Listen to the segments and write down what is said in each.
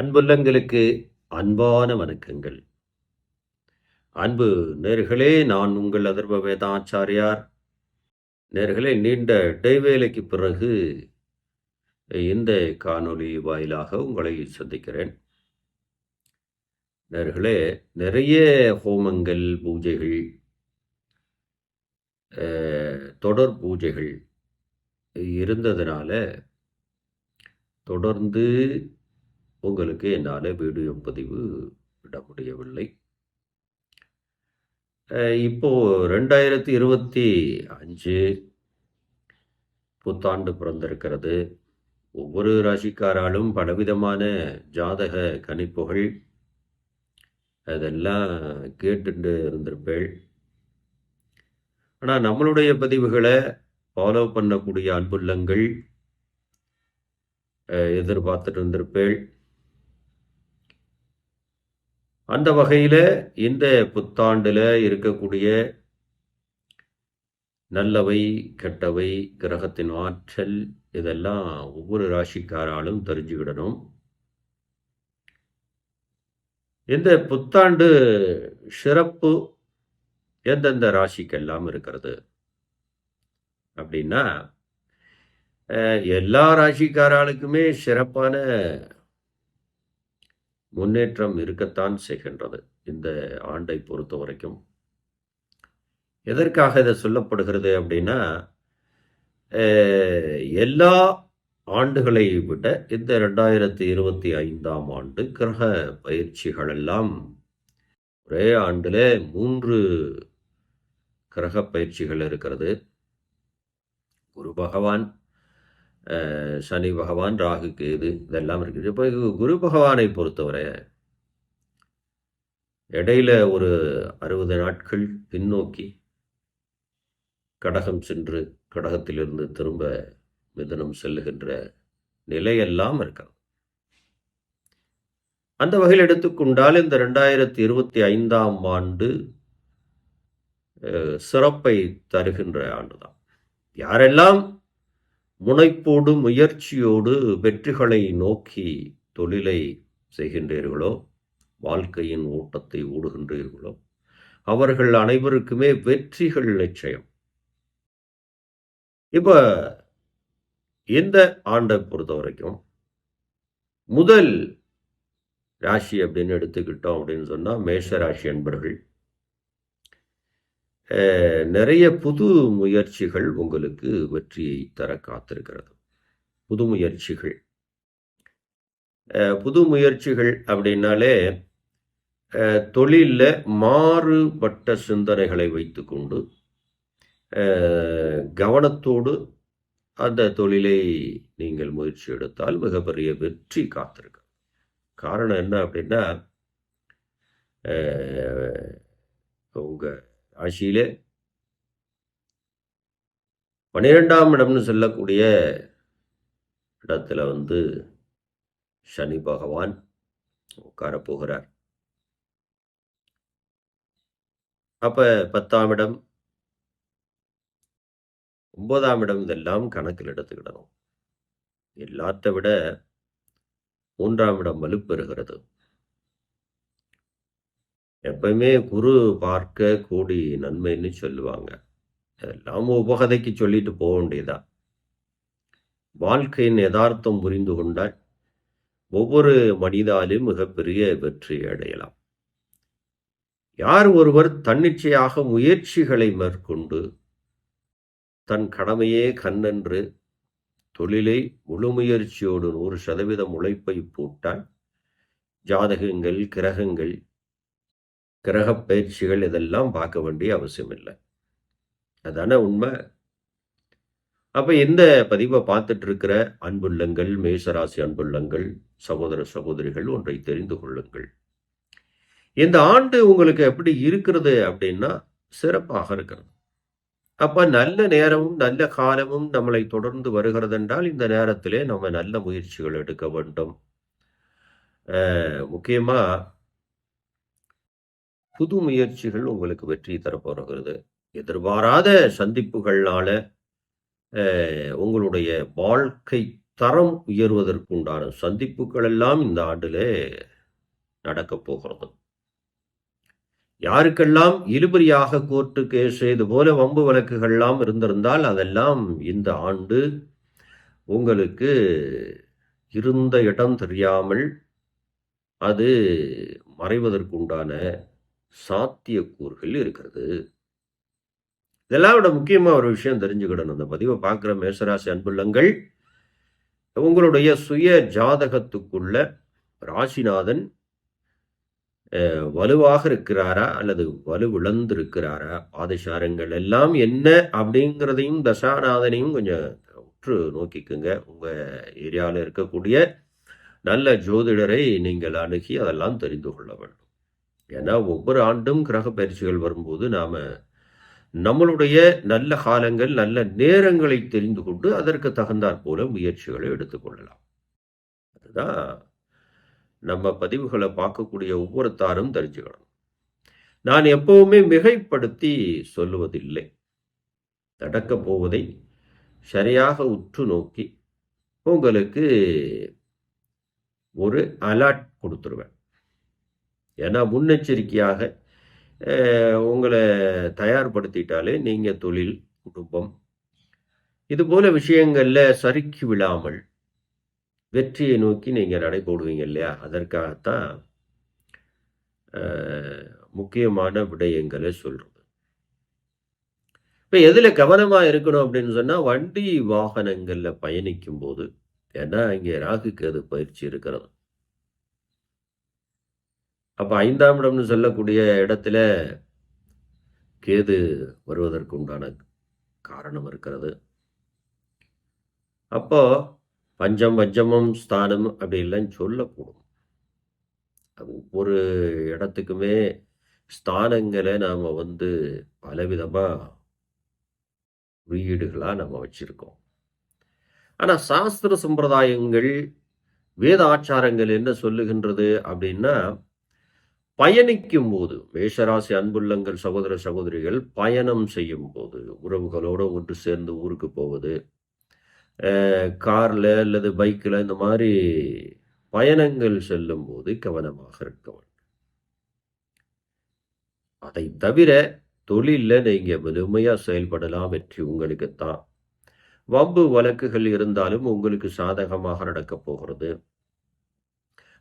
அன்புள்ளங்களுக்கு அன்பான வணக்கங்கள். அன்பு நேர்களே நான் உங்கள் அதர்வ வேதாச்சாரியார். நேர்களே நீண்ட இடைவேளைக்கு பிறகு இந்த காணொளி வாயிலாக உங்களை சந்திக்கிறேன். நேர்களே நிறைய ஹோமங்கள் பூஜைகள் தொடர் பூஜைகள் இருந்ததுனால தொடர்ந்து உங்களுக்கு என்னால் வீடியோ பதிவு விட முடியவில்லை. இப்போது ரெண்டாயிரத்தி இருபத்தி அஞ்சு புத்தாண்டு பிறந்திருக்கிறது. ஒவ்வொரு ராசிக்காராலும் பலவிதமான ஜாதக கணிப்புகள் அதெல்லாம் கேட்டுட்டு இருந்திருப்பேள். ஆனால் நம்மளுடைய பதிவுகளை ஃபாலோ பண்ணக்கூடிய அன்புள்ளங்கள் எதிர்பார்த்துட்டு இருந்திருப்பேள். அந்த வகையில் இந்த புத்தாண்டில் இருக்கக்கூடிய நல்லவை கெட்டவை கிரகத்தின் ஆற்றல் இதெல்லாம் ஒவ்வொரு ராசிக்காராலும் தெரிஞ்சுக்கிடணும். இந்த புத்தாண்டு சிறப்பு எந்தெந்த ராசிக்கெல்லாம் இருக்கிறது? அப்படின்னா எல்லா ராசிக்காராளுக்குமே சிறப்பான முன்னேற்றம் இருக்கத்தான் செய்கின்றது இந்த ஆண்டை பொறுத்த வரைக்கும். எதற்காக இதை சொல்லப்படுகிறது அப்படின்னா எல்லா ஆண்டுகளை விட இந்த ரெண்டாயிரத்தி இருபத்தி ஐந்தாம் ஆண்டு கிரக பயிற்சிகள் எல்லாம் ஒரே ஆண்டில் மூன்று கிரக பயிற்சிகள் இருக்கிறது. குரு பகவான் சனி பகவான் ராகு கேது இதெல்லாம் இருக்குது. இப்போ குரு பகவானை பொறுத்தவரை இடையில ஒரு அறுபது நாட்கள் பின்னோக்கி கடகம் சென்று கடகத்திலிருந்து திரும்ப மிதனம் செல்லுகின்ற நிலையெல்லாம் இருக்காங்க. அந்த வகையில் எடுத்துக்கொண்டால் இந்த ரெண்டாயிரத்தி இருபத்தி ஐந்தாம் ஆண்டு சிறப்பை தருகின்ற ஆண்டுதான். யாரெல்லாம் முனைப்போடு முயற்சியோடு வெற்றிகளை நோக்கி தொழிலை செய்கின்றீர்களோ வாழ்க்கையின் ஓட்டத்தை ஓடுகின்றீர்களோ அவர்கள் அனைவருக்குமே வெற்றிகள் நிச்சயம். இப்ப இந்த ஆண்டை பொறுத்த வரைக்கும் முதல் ராசி அப்படின்னு எடுத்துக்கிட்டோம் அப்படின்னு சொன்னால் மேஷ ராசி அன்பர்கள். நிறைய புது முயற்சிகள் உங்களுக்கு வெற்றியை தர காத்திருக்கிறது. புது முயற்சிகள். புது முயற்சிகள் அப்படின்னாலே தொழிலில் மாறுபட்ட சிந்தனைகளை வைத்துக்கொண்டு கவனத்தோடு அந்த தொழிலை நீங்கள் முயற்சி எடுத்தால் மிகப்பெரிய வெற்றி காத்திருக்கு காரணம் என்ன அப்படின்னா உங்கள் ராசியிலே பன்னிரெண்டாம் இடம்னு சொல்லக்கூடிய இடத்துல வந்து சனி பகவான் உட்கார போகிறார். அப்ப பத்தாம் இடம் ஒன்பதாம் இடம் இதெல்லாம் கணக்கில் எடுத்துக்கிடணும். எல்லாத்த விட மூன்றாம் இடம் வலுப்பெறுகிறது. எப்பயுமே குரு பார்க்க கூடி நன்மைன்னு சொல்லுவாங்க. எல்லாம் உபகதைக்கு சொல்லிட்டு போக வேண்டியதா? வாழ்க்கையின் யதார்த்தம் புரிந்து கொண்டால் ஒவ்வொரு மனிதாலும் மிகப்பெரிய வெற்றி அடையலாம். யார் ஒருவர் தன்னிச்சையாக முயற்சிகளை மேற்கொண்டு தன் கடமையே கண்ணென்று தொழிலை முழு முயற்சியோடு நூறு சதவீதம் உழைப்பை போட்டால் ஜாதகங்கள் கிரகங்கள் கிரக பயிற்சிகள் இதெல்லாம் பார்க்க வேண்டிய அவசியம் இல்லை அதான உண்மை? அப்ப இந்த பதிவை பார்த்துட்டு இருக்கிற அன்புள்ளங்கள் மேசராசி அன்புள்ளங்கள் சகோதர சகோதரிகள் ஒன்றை தெரிந்து கொள்ளுங்கள். இந்த ஆண்டு உங்களுக்கு எப்படி இருக்கிறது அப்படின்னா சிறப்பாக இருக்கிறது. அப்ப நல்ல நேரமும் நல்ல காலமும் நம்மளை தொடர்ந்து வருகிறது என்றால் இந்த நேரத்திலே நம்ம நல்ல முயற்சிகள் எடுக்க வேண்டும். முக்கியமாக முக்கியமா புது முயற்சிகள் உங்களுக்கு வெற்றி தரப்போகிறது. எதிர்பாராத சந்திப்புகளால அஹ், உங்களுடைய வாழ்க்கை தரம் உயர்வதற்குண்டான சந்திப்புகள் எல்லாம் இந்த ஆண்டிலே நடக்கப் போகிறது. யாருக்கெல்லாம் இழுபறியாக கோர்ட்டு கேஸ் இது போல வம்பு வழக்குகள்லாம் இருந்திருந்தால் அதெல்லாம் இந்த ஆண்டு உங்களுக்கு இருந்த இடம் தெரியாமல் அது மறைவதற்குண்டான சாத்தியக்கூறுகள் இருக்கிறது. இதெல்லாம் விட முக்கியமாக ஒரு விஷயம் தெரிஞ்சுக்கிடணும். அந்த பதிவை பார்க்குற மேசராசி அன்புள்ளங்கள் உங்களுடைய சுய ஜாதகத்துக்குள்ள ராசிநாதன் வலுவாக இருக்கிறாரா? அல்லது வலுவிழந்து இருக்கிறாரா பாதசாரங்கள் எல்லாம் என்ன அப்படிங்கிறதையும் தசாநாதனையும் கொஞ்சம் உற்று நோக்கிக்குங்க. உங்கள் ஏரியாவில் இருக்கக்கூடிய நல்ல ஜோதிடரை நீங்கள் அணுகி அதெல்லாம் தெரிந்து கொள்ள வேண்டும். ஏன்னா ஒவ்வொரு ஆண்டும் கிரக பயிற்சிகள் வரும்போது நாம் நம்மளுடைய நல்ல காலங்கள் நல்ல நேரங்களை தெரிந்து கொண்டு அதற்கு தகுந்தாற் போல முயற்சிகளை எடுத்துக்கொள்ளலாம் அதுதான் நம்ம பதிவுகளை பார்க்கக்கூடிய ஒவ்வொருத்தாரும் தெரிஞ்சுக்கணும். நான் எப்பவுமே மிகைப்படுத்தி சொல்லுவதில்லை. நடக்கப் போவதை சரியாக உற்று நோக்கி உங்களுக்கு ஒரு அலர்ட் கொடுத்துருவேன். ஏன்னா முன்னெச்சரிக்கையாக உங்களை தயார்படுத்திட்டாலே நீங்கள் தொழில் குடும்பம் இது போல விஷயங்களில் சறுக்கி விழாமல் வெற்றியை நோக்கி நீங்கள் நடை போடுவீங்க இல்லையா? அதற்காகத்தான் முக்கியமான விடயங்களை சொல்கிறது இப்போ எதில் கவனமாக இருக்கணும் அப்படின்னு சொன்னால் வண்டி வாகனங்களில் பயணிக்கும் போது ஏன்னா இங்கே ராகுக்கு அது பயிற்சி இருக்கிறது. அப்போ ஐந்தாம் இடம்னு சொல்லக்கூடிய இடத்துல கேது வருவதற்கு உண்டான காரணம் இருக்கிறது. அப்போ பஞ்சம் பஞ்சமம் ஸ்தானம் அப்படிலாம் சொல்லக்கூடும். அது ஒவ்வொரு இடத்துக்குமே ஸ்தானங்களை நாம் வந்து பலவிதமாக குறியீடுகளாக நம்ம வச்சுருக்கோம். ஆனால் சாஸ்திர சம்பிரதாயங்கள் வேத ஆச்சாரங்கள் என்ன சொல்லுகின்றது அப்படின்னா பயணிக்கும் போது மேஷராசி அன்புள்ளங்கள் சகோதர சகோதரிகள் பயணம் செய்யும் போது உறவுகளோடு ஒன்று சேர்ந்து ஊருக்கு போவது காரில் அல்லது பைக்கில் இந்த மாதிரி பயணங்கள் செல்லும் போது கவனமாக இருக்க வேண்டும். அதை தவிர தொழிலில் நீங்கள் முழுமையாக செயல்படலாம் வெற்றி உங்களுக்கு தான். வம்பு வழக்குகள் இருந்தாலும் உங்களுக்கு சாதகமாக நடக்கப் போகிறது.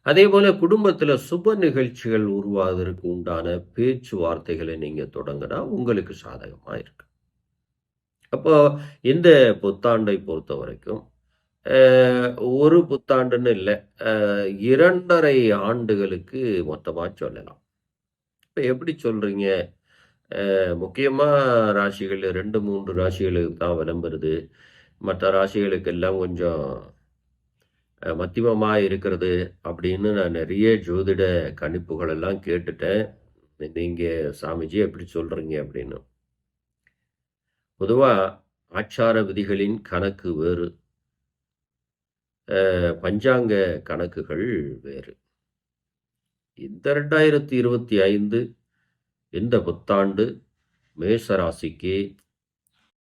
அதே போல குடும்பத்தில் சுப நிகழ்ச்சிகள் உருவாவதற்கு உண்டான பேச்சுவார்த்தைகளை நீங்கள் தொடங்கினா உங்களுக்கு சாதகமாக இருக்கு. அப்போ இந்த புத்தாண்டை பொறுத்த வரைக்கும் ஒரு புத்தாண்டுன்னு இல்லை இரண்டரை ஆண்டுகளுக்கு மொத்தமாக சொல்லலாம். இப்போ எப்படி சொல்கிறீங்க முக்கியமாக ராசிகள் ரெண்டு மூன்று ராசிகளுக்கு தான் விளம்புறது. மற்ற ராசிகளுக்கெல்லாம் கொஞ்சம் மத்தியமமாக இருக்கிறது அப்படின்னு நான் நிறைய ஜோதிட கணிப்புகள் எல்லாம் கேட்டுட்டேன். நீங்கள் சாமிஜி எப்படி சொல்கிறீங்க அப்படின்னு. பொதுவாக ஆச்சார விதிகளின் கணக்கு வேறு. பஞ்சாங்க கணக்குகள் வேறு. இந்த ரெண்டாயிரத்தி இருபத்தி ஐந்து இந்த புத்தாண்டு மேசராசிக்கு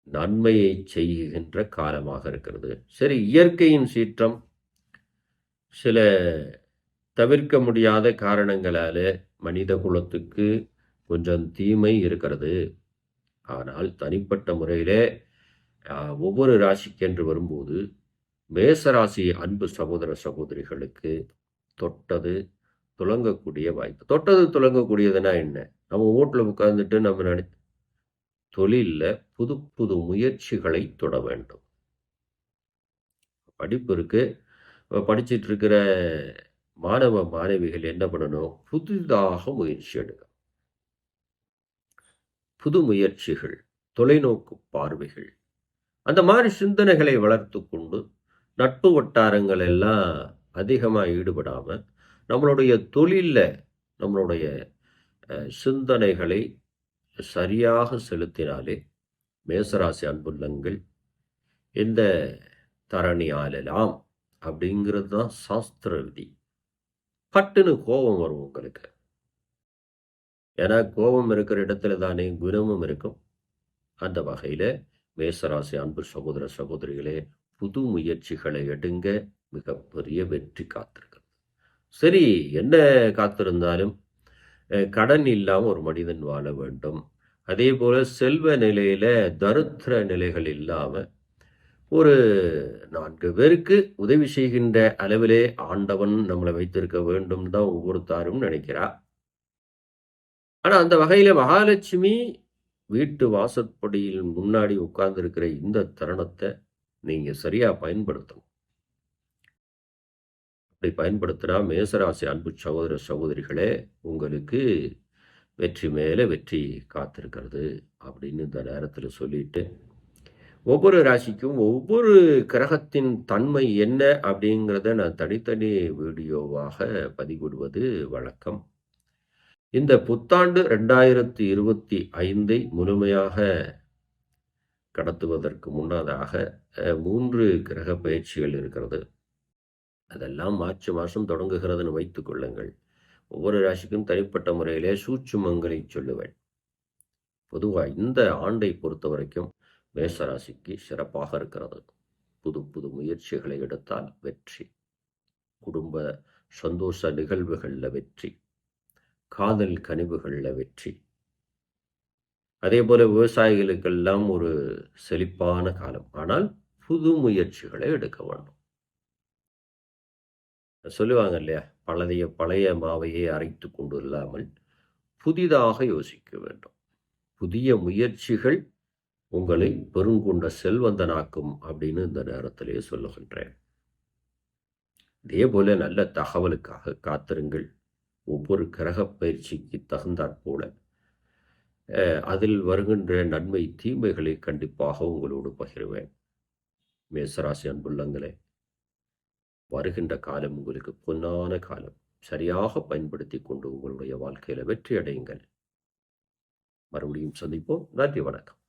நன்மையை செய்கின்ற காலமாக இருக்கிறது. சரி இயற்கையின் சீற்றம் சில தவிர்க்க முடியாத காரணங்களால் மனித குலத்துக்கு கொஞ்சம் தீமை இருக்கிறது. ஆனால் தனிப்பட்ட முறையிலே ஒவ்வொரு ராசிக்கென்று வரும்போது மேசராசி அன்பு சகோதர சகோதரிகளுக்கு தொட்டது துலங்கக்கூடிய வாய்ப்பு. தொட்டது துளங்கக்கூடியதுன்னா என்ன? நம்ம வீட்டில் உட்காந்துட்டு நம்ம நினை தொழிலில் புது புது முயற்சிகளை தொட வேண்டும். படிப்பு இருக்குது படிச்சுட்டு இருக்கிற மாணவ மாணவிகள் என்ன பண்ணணும்? புதிதாக முயற்சி எடுக்க புது முயற்சிகள் தொலைநோக்கு பார்வைகள் அந்த மாதிரி சிந்தனைகளை வளர்த்து கொண்டு நட்பு வட்டாரங்கள் எல்லாம் அதிகமாக ஈடுபடாமல் நம்மளுடைய தொழிலில் நம்மளுடைய சிந்தனைகளை சரியாக செலுத்தினாலே மேசராசி அன்புள்ளங்கள் இந்த தரணி ஆளலாம் அப்படிங்கிறது தான் சாஸ்திர விதி பட்டுன்னு கோபம் வரும் உங்களுக்கு. ஏன்னா கோபம் இருக்கிற இடத்துல தானே குணமும் இருக்கும். அந்த வகையில் மேசராசி அன்பு சகோதர சகோதரிகளே புது முயற்சிகளை எடுங்க. மிகப்பெரிய வெற்றி காத்திருக்கிறது. சரி என்ன காத்திருந்தாலும் கடன் இல்லாமல் ஒரு மனிதன் வாழ வேண்டும். அதே போல் செல்வ நிலையில் தரித்திர நிலைகள் இல்லாமல் ஒரு நான்கு பேருக்கு உதவி செய்கின்ற அளவிலே ஆண்டவன் நம்மளை வைத்திருக்க வேண்டும் தான் ஒவ்வொருத்தாரும் நினைக்கிறா ஆனால் அந்த வகையில் மகாலட்சுமி வீட்டு வாசற்படியில் முன்னாடி உட்கார்ந்திருக்கிற இந்த தருணத்தை நீங்கள் சரியாக பயன்படுத்தணும். அப்படி பயன்படுத்தினா மேசராசி அன்பு சகோதர சகோதரிகளே உங்களுக்கு வெற்றி மேலே வெற்றி காத்திருக்கிறது அப்படின்னு இந்த நேரத்தில் சொல்லிட்டு ஒவ்வொரு ராசிக்கும் ஒவ்வொரு கிரகத்தின் தன்மை என்ன அப்படிங்கிறத நான் தனித்தனி வீடியோவாக பதிவிடுவது வழக்கம். இந்த புத்தாண்டு ரெண்டாயிரத்தி இருபத்தி ஐந்தை முழுமையாக கடத்துவதற்கு முன்னதாக மூன்று கிரக பயிற்சிகள் இருக்கிறது. அதெல்லாம் மார்ச் மாதம் தொடங்குகிறதுன்னு வைத்துக் கொள்ளுங்கள். ஒவ்வொரு ராசிக்கும் தனிப்பட்ட முறையிலே சூட்சுமங்களை சொல்லுவேன். பொதுவாக இந்த ஆண்டை பொறுத்த வரைக்கும் மேசராசிக்கு சிறப்பாக இருக்கிறது. புது புது முயற்சிகளை எடுத்தால் வெற்றி. குடும்ப சந்தோஷ நிகழ்வுகளில் வெற்றி. காதல் கனிவுகளில் வெற்றி. அதே போல விவசாயிகளுக்கெல்லாம் ஒரு செழிப்பான காலம். ஆனால் புது முயற்சிகளை எடுக்க வேண்டும். சொல்லுவாங்க இல்லையா? பழைய பழைய மாவையே அரைத்து கொண்டு இல்லாமல் புதிதாக யோசிக்க வேண்டும். புதிய முயற்சிகள் உங்களை பெருங்கொண்ட செல்வந்தனாக்கும் அப்படின்னு இந்த நேரத்திலே சொல்லுகின்றேன். இதே போல நல்ல தகவலுக்காக காத்திருங்கள். ஒவ்வொரு கிரக பயிற்சிக்கு தகுந்தாற்போல அதில் வருகின்ற நன்மை தீமைகளை கண்டிப்பாக உங்களோடு பகிர்வேன். மேசராசி அன்புள்ளங்களே வருகின்ற காலம் உங்களுக்கு பொன்னான காலம். சரியாக பயன்படுத்தி கொண்டு உங்களுடைய வாழ்க்கையில் வெற்றி அடையுங்கள். மறுபடியும் சந்திப்போம். நன்றி வணக்கம்.